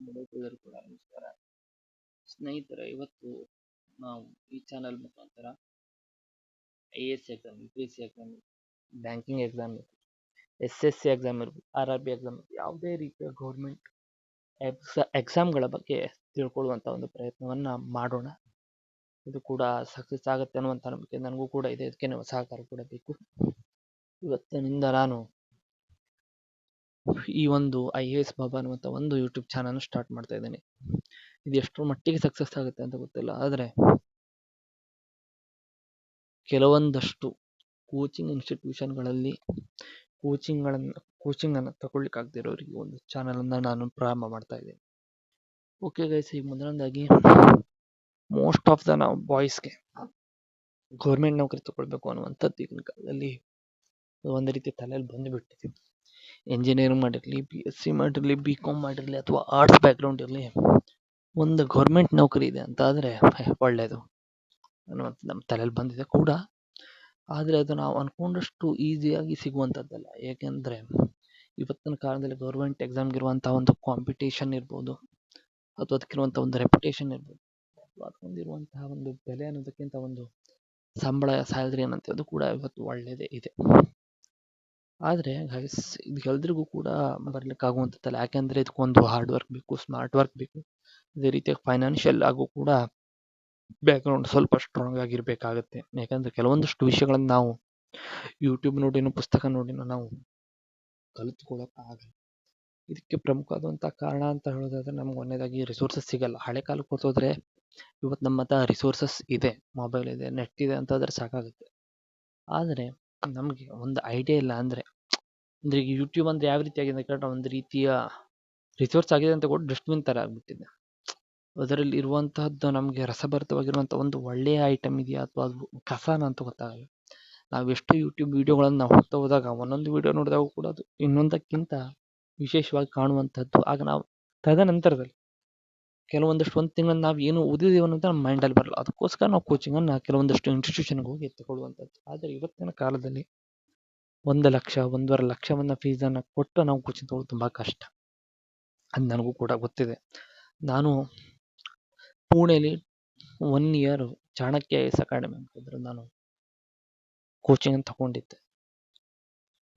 ನೋಡುತ್ತಿದ್ದರೂ ಕೂಡ ನಮಸ್ಕಾರ. ಸ್ನೇಹಿತರೆ, ಇವತ್ತು ನಾವು ಈ ಚಾನಲ್ ಮುಖಾಂತರ I A S exam U P S C exam banking exam S S C exam ಇರ್ಬೋದು ಆರ್ ಆರ್ ಬಿ ಎಕ್ಸಾಮ್ ಯಾವುದೇ ರೀತಿಯ ಗೌರ್ಮೆಂಟ್ ಎಕ್ಸಾ ಎಕ್ಸಾಮ್ಗಳ ಬಗ್ಗೆ ತಿಳ್ಕೊಳ್ಳುವಂಥ ಒಂದು ಪ್ರಯತ್ನವನ್ನು ಮಾಡೋಣ. ಇದು ಕೂಡ ಸಕ್ಸಸ್ ಆಗುತ್ತೆ ಅನ್ನುವಂಥ ನಂಬಿಕೆ ನನಗೂ ಕೂಡ ಇದೆ. ಇದಕ್ಕೆ ನೀವು ಸಹಕಾರ ಕೂಡ ಬೇಕು. ಇವತ್ತಿನಿಂದ ನಾನು ಈ ಒಂದು ಐ ಎ ಎಸ್ ಬಾಬಾ ಅನ್ನುವಂಥ ಒಂದು ಯೂಟ್ಯೂಬ್ ಚಾನಲ್ ಸ್ಟಾರ್ಟ್ ಮಾಡ್ತಾ ಇದ್ದೀನಿ. ಇದು ಎಷ್ಟರ ಮಟ್ಟಿಗೆ ಸಕ್ಸಸ್ ಆಗುತ್ತೆ ಅಂತ ಗೊತ್ತಿಲ್ಲ, ಆದರೆ ಕೆಲವೊಂದಷ್ಟು ಕೋಚಿಂಗ್ ಇನ್ಸ್ಟಿಟ್ಯೂಷನ್ಗಳಲ್ಲಿ ಕೋಚಿಂಗ್ಗಳನ್ನು ಕೋಚಿಂಗನ್ನು ತಗೊಳ್ಳಿಕ್ಕಾಗದಿರೋರಿಗೆ ಒಂದು ಚಾನಲನ್ನು ನಾನು ಪ್ರಾರಂಭ ಮಾಡ್ತಾ ಇದ್ದೀನಿ. ಓಕೆ ಗೈಸ್ ಈಗ ಮೊದಲನೇದಾಗಿ ಮೋಸ್ಟ್ ಆಫ್ ದ ನಾವು ಬಾಯ್ಸ್ಗೆ ಗೌರ್ಮೆಂಟ್ ನೌಕರಿ ತಗೊಳ್ಬೇಕು ಅನ್ನುವಂಥದ್ದು ಈಗಿನ ಕಾಲದಲ್ಲಿ ಒಂದು ರೀತಿ ತಲೆಯಲ್ಲಿ ಬಂದುಬಿಟ್ಟಿದೆ. ಇಂಜಿನಿಯರಿಂಗ್ ಮಾಡಿರಲಿ ಬಿ ಎಸ್ ಸಿ ಮಾಡಿರಲಿ ಬಿ ಕಾಮ್ ಮಾಡಿರಲಿ ಅಥವಾ ಆರ್ಟ್ಸ್ ಬ್ಯಾಕ್ಗ್ರೌಂಡ್ ಇರಲಿ, ಒಂದು ಗೌರ್ಮೆಂಟ್ ನೌಕರಿ ಇದೆ ಅಂತ ಆದರೆ ಒಳ್ಳೆಯದು ಅನ್ನುವಂಥ ನಮ್ಮ ತಲೆಯಲ್ಲಿ ಬಂದಿದೆ ಕೂಡ. ಆದರೆ ಅದು ನಾವು ಅಂದ್ಕೊಂಡಷ್ಟು ಈಸಿಯಾಗಿ ಸಿಗುವಂಥದ್ದಲ್ಲ. ಏಕೆಂದರೆ ಇವತ್ತಿನ ಕಾಲದಲ್ಲಿ ಗೌರ್ಮೆಂಟ್ ಎಕ್ಸಾಮ್ಗಿರುವಂಥ ಒಂದು ಕಾಂಪಿಟೇಷನ್ ಇರ್ಬೋದು, ಅಥವಾ ಅದಕ್ಕಿರುವಂಥ ಒಂದು ರೆಪ್ಯುಟೇಷನ್ ಇರ್ಬೋದು, ಅಥವಾ ಅದಕ್ಕೊಂದಿರುವಂತಹ ಒಂದು ಬೆಲೆ ಅನ್ನೋದಕ್ಕಿಂತ ಒಂದು ಸಂಬಳ ಸ್ಯಾಲ್ರಿ ಅನ್ನೋದು ಕೂಡ ಇವತ್ತು ಒಳ್ಳೆಯದೇ ಇದೆ. ಆದರೆ ಗೈಸ್ ಇದು ಎಲ್ರಿಗೂ ಕೂಡ ಬರಲಿಕ್ಕಾಗುವಂಥದ್ದಲ್ಲ. ಯಾಕೆಂದರೆ ಇದಕ್ಕೊಂದು ಹಾರ್ಡ್ ವರ್ಕ್ ಬೇಕು ಸ್ಮಾರ್ಟ್ ವರ್ಕ್ ಬೇಕು. ಅದೇ ರೀತಿಯಾಗಿ ಫೈನಾನ್ಷಿಯಲ್ ಆಗು ಕೂಡ ಬ್ಯಾಕ್ಗ್ರೌಂಡ್ ಸ್ವಲ್ಪ ಸ್ಟ್ರಾಂಗ್ ಆಗಿರಬೇಕಾಗುತ್ತೆ. ಯಾಕಂದರೆ ಕೆಲವೊಂದಷ್ಟು ವಿಷಯಗಳನ್ನು ನಾವು ಯೂಟ್ಯೂಬ್ ನೋಡಿನೂ ಪುಸ್ತಕ ನೋಡಿನೂ ನಾವು ಕಲಿತ್ಕೊಳ್ಳೋಕ್ಕಾಗಲ್ಲ ಇದಕ್ಕೆ ಪ್ರಮುಖವಾದಂಥ ಕಾರಣ ಅಂತ ಹೇಳೋದಾದ್ರೆ ನಮ್ಗೆ ಒಂದೇದಾಗಿ ರಿಸೋರ್ಸಸ್ ಸಿಗಲ್ಲ. ಹಳೆ ಕಾಲಕ್ಕೆ ಹೋದ್ರೆ ಇವತ್ತು ನಮ್ಮ ಹತ್ರ ರಿಸೋರ್ಸಸ್ ಇದೆ ಮೊಬೈಲ್ ಇದೆ ನೆಟ್ ಇದೆ ಅಂತಂದರೆ ಸಾಕಾಗುತ್ತೆ. ಆದರೆ ನಮಗೆ ಒಂದು ಐಡಿಯಾ ಇಲ್ಲ ಅಂದರೆ ಅಂದರೆ ಈಗ ಯೂಟ್ಯೂಬ್ ಅಂದರೆ ಯಾವ ರೀತಿ ಆಗಿದೆ ಕೇಳಿದ್ರೆ ಒಂದು ರೀತಿಯ ರಿಸೋರ್ಸ್ ಆಗಿದೆ ಅಂತ ಕೂಡ ಡಸ್ಟ್ಬಿನ್ ಥರ ಆಗಿಬಿಟ್ಟಿದೆ. ಅದರಲ್ಲಿ ಇರುವಂತಹದ್ದು ನಮಗೆ ರಸಭರಿತವಾಗಿರುವಂಥ ಒಂದು ಒಳ್ಳೆಯ ಐಟಮ್ ಇದೆಯಾ ಅಥವಾ ಅದು ಕಸನ ಅಂತ ಗೊತ್ತಾಗಲ್ಲ. ನಾವು ಎಷ್ಟು ಯೂಟ್ಯೂಬ್ ವೀಡಿಯೋಗಳನ್ನು ನಾವು ಹೋಗ್ತಾ ಹೋದಾಗ ಒಂದೊಂದು ವೀಡಿಯೋ ನೋಡಿದಾಗ ಕೂಡ ಅದು ಇನ್ನೊಂದಕ್ಕಿಂತ ವಿಶೇಷವಾಗಿ ಕಾಣುವಂಥದ್ದು ಆಗ ನಾವು ತದನಂತರದಲ್ಲಿ ಕೆಲವೊಂದಷ್ಟು ಒಂದು ತಿಂಗಳು ನಾವು ಏನು ಓದಿದ್ದೀವಿ ಅನ್ನೋದು ನಮ್ಮ ಮೈಂಡಲ್ಲಿ ಬರಲ್ಲ. ಅದಕ್ಕೋಸ್ಕರ ನಾವು ಕೋಚಿಂಗನ್ನು ಕೆಲವೊಂದಷ್ಟು ಇನ್ಸ್ಟಿಟ್ಯೂಷನ್ಗೆ ಹೋಗಿ ತಗೊಳ್ಳುವಂಥದ್ದು ಆದರೆ ಇವತ್ತಿನ ಕಾಲದಲ್ಲಿ ಒಂದು ಲಕ್ಷ, ಒಂದೂವರೆ ಲಕ್ಷವನ್ನು ಫೀಸನ್ನು ಕೊಟ್ಟು ನಾವು ಕೋಚಿಂಗ್ ತಗೊಳ್ಳೋದು ತುಂಬ ಕಷ್ಟ. ಅದು ನನಗೂ ಕೂಡ ಗೊತ್ತಿದೆ. ನಾನು ಪುಣೆಯಲ್ಲಿ one year Chanakya S academy ಅಂತಂದ್ರೆ ನಾನು ಕೋಚಿಂಗ್ ತಗೊಂಡಿದ್ದೆ.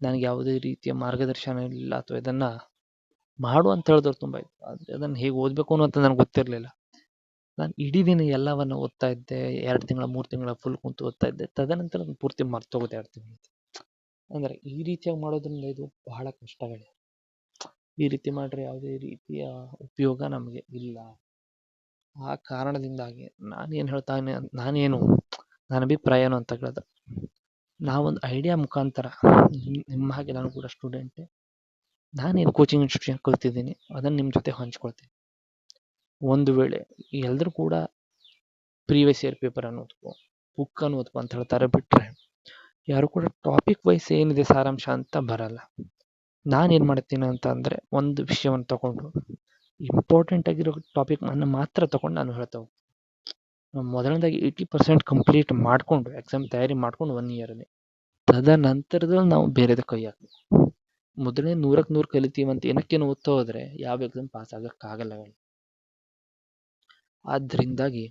ನನಗೆ ಯಾವುದೇ ರೀತಿಯ ಮಾರ್ಗದರ್ಶನ ಇಲ್ಲ ಅಥವಾ ಇದನ್ನು ಮಾಡು ಅಂತ ಹೇಳಿದ್ರು ತುಂಬ ಇತ್ತು ಆದರೆ ಅದನ್ನು ಹೇಗೆ ಓದ್ಬೇಕು ಅನ್ನೋದು ನನಗೆ ಗೊತ್ತಿರಲಿಲ್ಲ. ನಾನು ಇಡೀ ದಿನ ಎಲ್ಲವನ್ನು ಓದ್ತಾ ಇದ್ದೆ, ಎರಡು ತಿಂಗಳ, ಮೂರು ತಿಂಗಳ ಫುಲ್ ಕುಂತು ಓದ್ತಾ ಇದ್ದೆ. ತದನಂತರ ಪೂರ್ತಿ ಮರ್ತೋಗುತ್ತೆ ಎರಡು ತಿಂಗಳು ಅಂದ್ರೆ ಈ ರೀತಿಯಾಗಿ ಮಾಡೋದ್ರಿಂದ ಇದು ಬಹಳ ಕಷ್ಟಗಳೇ ಈ ರೀತಿ ಮಾಡ್ರೆ ಯಾವುದೇ ರೀತಿಯ ಉಪಯೋಗ ನಮಗೆ ಇಲ್ಲ. ಆ ಕಾರಣದಿಂದಾಗಿ ನಾನೇನು ಹೇಳ್ತಾನೆ ನಾನೇನು ನನ್ನ ಅಭಿಪ್ರಾಯ ಏನು ಅಂತ ಕೇಳಿದ್ರೆ ನಾವೊಂದು ಐಡಿಯಾ ಮುಖಾಂತರ ನಿಮ್ಮ ಹಾಗೆ ನಾನು ಕೂಡ ಸ್ಟೂಡೆಂಟೇ ನಾನೇನು ಕೋಚಿಂಗ್ ಇನ್ಸ್ಟಿಟ್ಯೂಷನ್ ಕಲ್ತಿದ್ದೀನಿ, ಅದನ್ನು ನಿಮ್ಮ ಜೊತೆ ಹಂಚ್ಕೊಳ್ತೀನಿ. ಒಂದು ವೇಳೆ ಎಲ್ಲರೂ ಕೂಡ ಪ್ರೀವಿಯಸ್ ಇಯರ್ ಪೇಪರ್ ಅನ್ನೋದಕ್ಕೂ ಬುಕ್ ಅನ್ನೋದಕ್ಕೂ ಅಂತ ಹೇಳ್ತಾರೆ ಬಿಟ್ಟರೆ ಯಾರು ಕೂಡ ಟಾಪಿಕ್ ವೈಸ್ ಏನಿದೆ ಸಾರಾಂಶ ಅಂತ ಬರಲ್ಲ. ನಾನೇನು ಮಾಡ್ತೀನಿ ಅಂತ ಅಂದರೆ ಒಂದು ವಿಷಯವನ್ನು ತಗೊಂಡು ಇಂಪಾರ್ಟೆಂಟ್ ಆಗಿರೋ ಟಾಪಿಕ್ ಅನ್ನು ಮಾತ್ರ ತಗೊಂಡು ನಾನು ಹೇಳ್ತಾ ಹೋಗ್ತೀನಿ. ಮೊದಲನೇದಾಗಿ ಏಯ್ಟಿ ಪರ್ಸೆಂಟ್ ಕಂಪ್ಲೀಟ್ ಮಾಡಿಕೊಂಡು ಎಕ್ಸಾಮ್ ತಯಾರಿ ಮಾಡ್ಕೊಂಡು ಒನ್ ಇಯರಲ್ಲಿ ತದನಂತರದಲ್ಲಿ ನಾವು ಬೇರೆದ ಕೈ ಹಾಕಬೇಕು ಮೊದಲನೇ ನೂರಕ್ಕೆ ನೂರು ಕಲಿತೀವಿ ಅಂತ ಏನಕ್ಕೇನು ಓದ್ತಾ ಹೋದ್ರೆ ಯಾವ ಎಕ್ಸಾಮ್ ಪಾಸ್ ಆಗಕ್ಕಾಗಲ್ಲ ಆದ್ರಿಂದಾಗಿ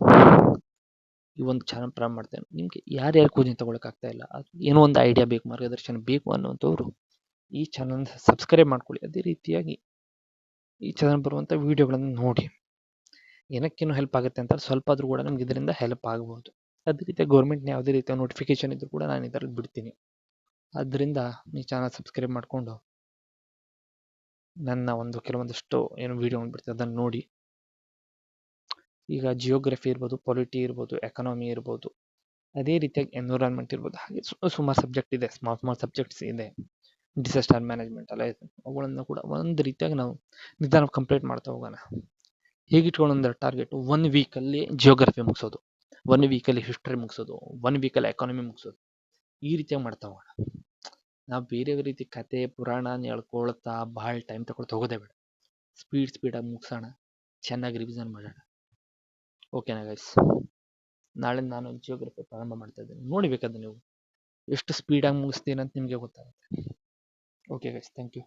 ಈ ಒಂದು ಚಾನಲ್ ಪ್ರಾರಂಭ ಮಾಡ್ತೇನೆ. ನಿಮಗೆ ಯಾರ್ಯಾರು ಕೋಚಿಂಗ್ ತಗೊಳಕ್ಕಾಗ್ತಾ ಇಲ್ಲ ಏನೋ ಒಂದು ಐಡಿಯಾ ಬೇಕು, ಮಾರ್ಗದರ್ಶನ ಬೇಕು ಅನ್ನುವಂಥವ್ರು ಈ ಚಾನಲ್ ಸಬ್ಸ್ಕ್ರೈಬ್ ಮಾಡ್ಕೊಳ್ಳಿ. ಅದೇ ರೀತಿಯಾಗಿ ಈ ಚಾನಲ್ ಬರುವಂಥ ವಿಡಿಯೋಗಳನ್ನು ನೋಡಿ. ಏನಕ್ಕೇನು ಹೆಲ್ಪ್ ಆಗುತ್ತೆ ಅಂತ ಸ್ವಲ್ಪ ಆದರೂ ಕೂಡ ನಮ್ಗೆ ಇದರಿಂದ ಹೆಲ್ಪ್ ಆಗ್ಬೋದು. ಅದೇ ರೀತಿ ಗೌರ್ಮೆಂಟ್ನ ಯಾವುದೇ ರೀತಿಯ ನೋಟಿಫಿಕೇಶನ್ ಇದ್ದರೂ ಕೂಡ ನಾನು ಇದರಲ್ಲಿ ಬಿಡ್ತೀನಿ. ಆದ್ದರಿಂದ ಈ ಚಾನಲ್ ಸಬ್ಸ್ಕ್ರೈಬ್ ಮಾಡಿಕೊಂಡು ನನ್ನ ಒಂದು ಕೆಲವೊಂದಷ್ಟು ಏನು ವಿಡಿಯೋ ಬಿಡ್ತೀನಿ ಅದನ್ನು ನೋಡಿ. ಈಗ ಜಿಯೋಗ್ರಫಿ ಇರ್ಬೋದು ಪೊಲಿಟಿ ಇರ್ಬೋದು ಎಕನಾಮಿ ಇರ್ಬೋದು, ಅದೇ ರೀತಿಯಾಗಿ ಎನ್ವಿರಾನ್ಮೆಂಟ್ ಇರ್ಬೋದು, ಹಾಗೆ ಸುಮಾರು ಸಬ್ಜೆಕ್ಟ್ ಇದೆ ಸ್ಮಾಲ್ ಸ್ಮಾಲ್ ಸಬ್ಜೆಕ್ಟ್ಸ್ ಇದೆ. ಡಿಸಾಸ್ಟರ್ ಮ್ಯಾನೇಜ್ಮೆಂಟ್ ಎಲ್ಲ ಇದೆ. ಅವುಗಳನ್ನು ಕೂಡ ಒಂದು ರೀತಿಯಾಗಿ ನಾವು ನಿಧಾನ ಕಂಪ್ಲೀಟ್ ಮಾಡ್ತಾ ಹೋಗೋಣ. ಹೇಗೆ ಒಂದು ಟಾರ್ಗೆಟ್ ಒನ್ ವೀಕಲ್ಲಿ ಜಿಯೋಗ್ರಫಿ ಮುಗಿಸೋದು ಒನ್ ವೀಕಲ್ಲಿ ಹಿಸ್ಟ್ರಿ ಮುಗಿಸೋದು ಒನ್ ವೀಕಲ್ಲಿ ಎಕಾನಮಿ ಮುಗಿಸೋದು, ಈ ರೀತಿಯಾಗಿ ಮಾಡ್ತಾ ಹೋಗೋಣ. ನಾವು ಬೇರೆ ರೀತಿ ಕತೆ, ಪುರಾಣ ಹೇಳ್ಕೊಳ್ತಾ ಭಾಳ ಟೈಮ್ ತಗೊಳ್ತಾ ಹೋಗೋದೇ ಬೇಡ. ಸ್ಪೀಡ್ ಸ್ಪೀಡಾಗಿ ಮುಗಿಸೋಣ. ಚೆನ್ನಾಗಿ ರಿವಿಷನ್ ಮಾಡೋಣ. ಓಕೆನಾ ಗೈಸ್ ನಾಳೆ ನಾನು ಜಿಯೋಗ್ರಫಿ ಪ್ರಾರಂಭ ಮಾಡ್ತಾ ಇದ್ದೀನಿ. ನೋಡಿ ಬೇಕಾದ್ರೆ ನೀವು. ಎಷ್ಟು ಸ್ಪೀಡಾಗಿ ಮುಗಿಸ್ತೀನಿ ಅಂತ ನಿಮಗೆ ಗೊತ್ತಾಗುತ್ತೆ. Okay guys thank you